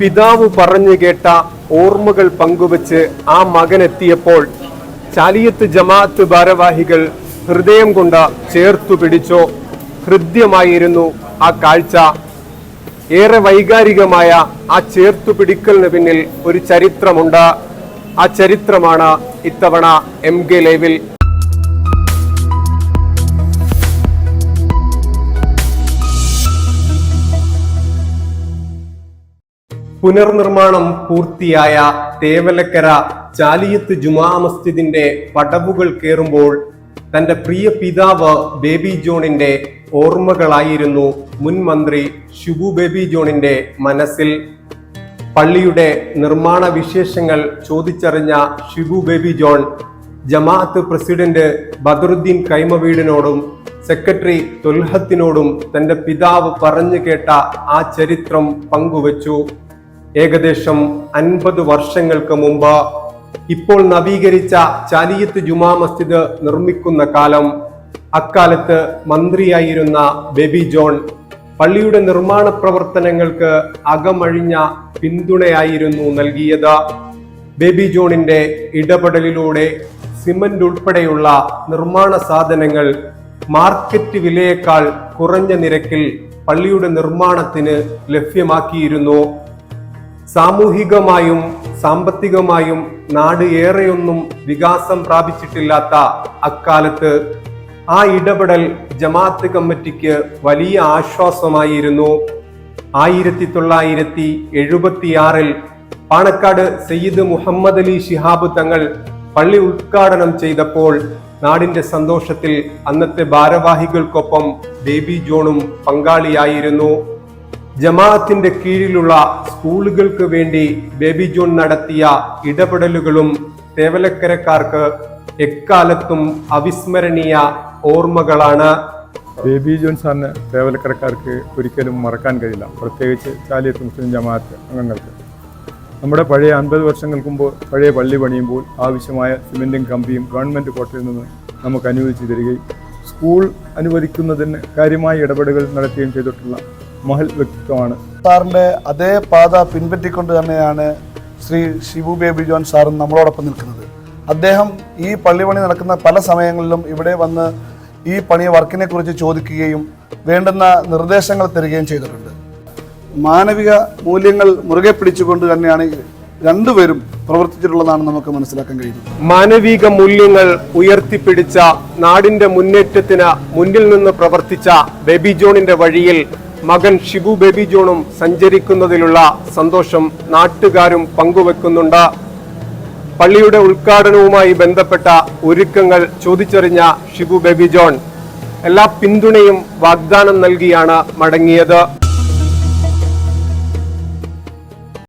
പിതാവ് പറഞ്ഞു കേട്ട ഓർമ്മകൾ പങ്കുവച്ച് ആ മകൻ എത്തിയപ്പോൾ ചാലിയത്ത് ജമാഅത്ത് ഭാരവാഹികൾ ഹൃദയം കൊണ്ട് ചേർത്തു പിടിച്ചോ. ഹൃദ്യമായിരുന്നു ആ കാഴ്ച. ഏറെ വൈകാരികമായ ആ ചേർത്തു പിടിക്കലിന് പിന്നിൽ ഒരു ചരിത്രമുണ്ട്. ആ ചരിത്രമാണ് ഇത്തവണ എം കെ ലൈവിൽ പുനർനിർമ്മാണം പൂർത്തിയായ തേവലക്കര ചാലിയത്ത് ജുമാ മസ്ജിദിന്റെ പടവുകൾ കയറുമ്പോൾ തന്റെ പ്രിയ പിതാവ് ബേബി ജോണിന്റെ ഓർമ്മകളായിരുന്നു മുൻ മന്ത്രി ഷിബു ബേബി ജോണിന്റെ മനസ്സിൽ. പള്ളിയുടെ നിർമ്മാണ വിശേഷങ്ങൾ ചോദിച്ചറിഞ്ഞ ഷിബു ബേബി ജോൺ ജമാഅത്ത് പ്രസിഡന്റ് ബദറുദ്ദീൻ കൈമവീടിനോടും സെക്രട്ടറി തൊൽഹത്തിനോടും തന്റെ പിതാവ് പറഞ്ഞു കേട്ട ആ ചരിത്രം പങ്കുവച്ചു. ഏകദേശം അൻപത് വർഷങ്ങൾക്ക് മുമ്പ് ഇപ്പോൾ നവീകരിച്ച ചാലിയത്ത് ജുമാ മസ്ജിദ് നിർമ്മിക്കുന്ന കാലം അക്കാലത്ത് മന്ത്രിയായിരുന്ന ബേബി ജോൺ പള്ളിയുടെ നിർമ്മാണ പ്രവർത്തനങ്ങൾക്ക് അകമഴിഞ്ഞ പിന്തുണയായിരുന്നു നൽകിയത്. ബേബി ജോണിന്റെ ഇടപെടലിലൂടെ സിമന്റ് ഉൾപ്പെടെയുള്ള നിർമ്മാണ സാധനങ്ങൾ മാർക്കറ്റ് വിലയേക്കാൾ കുറഞ്ഞ നിരക്കിൽ പള്ളിയുടെ നിർമ്മാണത്തിന് ലഭ്യമാക്കിയിരുന്നു. സാമൂഹികമായും സാമ്പത്തികമായും നാട് ഏറെയൊന്നും വികാസം പ്രാപിച്ചിട്ടില്ലാത്ത അക്കാലത്ത് ആ ഇടപെടൽ ജമാഅത്ത് കമ്മിറ്റിക്ക് വലിയ ആശ്വാസമായിരുന്നു. ആയിരത്തി തൊള്ളായിരത്തി എഴുപത്തിയാറിൽ പാണക്കാട് സയ്യിദ് മുഹമ്മദ് അലി ശിഹാബ് തങ്ങൾ പള്ളി ഉദ്ഘാടനം ചെയ്തപ്പോൾ നാടിന്റെ സന്തോഷത്തിൽ അന്നത്തെ ഭാരവാഹികൾക്കൊപ്പം ബേബി ജോണും പങ്കാളിയായിരുന്നു. ജമാഅത്തിന്റെ കീഴിലുള്ള സ്കൂളുകൾക്ക് വേണ്ടി ബേബി ജോൺ നടത്തിയ ഇടപെടലുകളും തേവലക്കരക്കാർക്ക് എക്കാലത്തും അവിസ്മരണീയ ഓർമ്മകളാണ്. ബേബി ജോൺ സാറിന് തേവലക്കരക്കാർക്ക് ഒരിക്കലും മറക്കാൻ കഴിയില്ല. പ്രത്യേകിച്ച് ചാലിയത്ത് മുസ്ലിം ജമാഅത്ത് അംഗങ്ങൾക്ക്. നമ്മുടെ പഴയ അൻപത് വർഷങ്ങൾക്ക് മുമ്പ് പഴയ പള്ളി പണിയുമ്പോൾ ആവശ്യമായ സിമെന്റും കമ്പിയും ഗവൺമെന്റ് കോട്ടയിൽ നിന്ന് നമുക്ക് അനുവദിച്ചു തരികയും സ്കൂൾ അനുവദിക്കുന്നതിന് കാര്യമായ ഇടപെടലുകൾ നടത്തുകയും ചെയ്തിട്ടുള്ള മഹൽ വ്യക്തിത്വമാണ് സാറിന്റെ അതേ പാത പിൻപറ്റിക്കൊണ്ട് തന്നെയാണ് ശ്രീ ഷിബു ബേബി ജോൺ സാറും നമ്മളോടൊപ്പം നിൽക്കുന്നത്. അദ്ദേഹം ഈ പള്ളി പണി നടക്കുന്ന പല സമയങ്ങളിലും ഇവിടെ വന്ന് ഈ പണി വർക്കിനെ കുറിച്ച് ചോദിക്കുകയും വേണ്ടുന്ന നിർദ്ദേശങ്ങൾ തരികയും ചെയ്തിട്ടുണ്ട്. മാനവിക മൂല്യങ്ങൾ മുറുകെ പിടിച്ചുകൊണ്ട് തന്നെയാണ് രണ്ടുപേരും പ്രവർത്തിച്ചിട്ടുള്ളതാണ് നമുക്ക് മനസ്സിലാക്കാൻ കഴിയുന്നത് മാനവിക മൂല്യങ്ങൾ ഉയർത്തിപ്പിടിച്ച നാടിന്റെ മുന്നേറ്റത്തിന് മുന്നിൽ നിന്ന് പ്രവർത്തിച്ച ബേബി ജോണിന്റെ വഴിയിൽ മകൻ ഷിബു ബേബി ജോണും സഞ്ചരിക്കുന്നതിലുള്ള സന്തോഷം നാട്ടുകാരും പങ്കുവെക്കുന്നുണ്ട്. പള്ളിയുടെ ഉദ്ഘാടനവുമായി ബന്ധപ്പെട്ട ഒരുക്കങ്ങൾ ചോദിച്ചറിഞ്ഞ ഷിബു ബേബി ജോൺ. എല്ലാ പിന്തുണയും വാഗ്ദാനം നൽകിയാണ് മടങ്ങിയത്.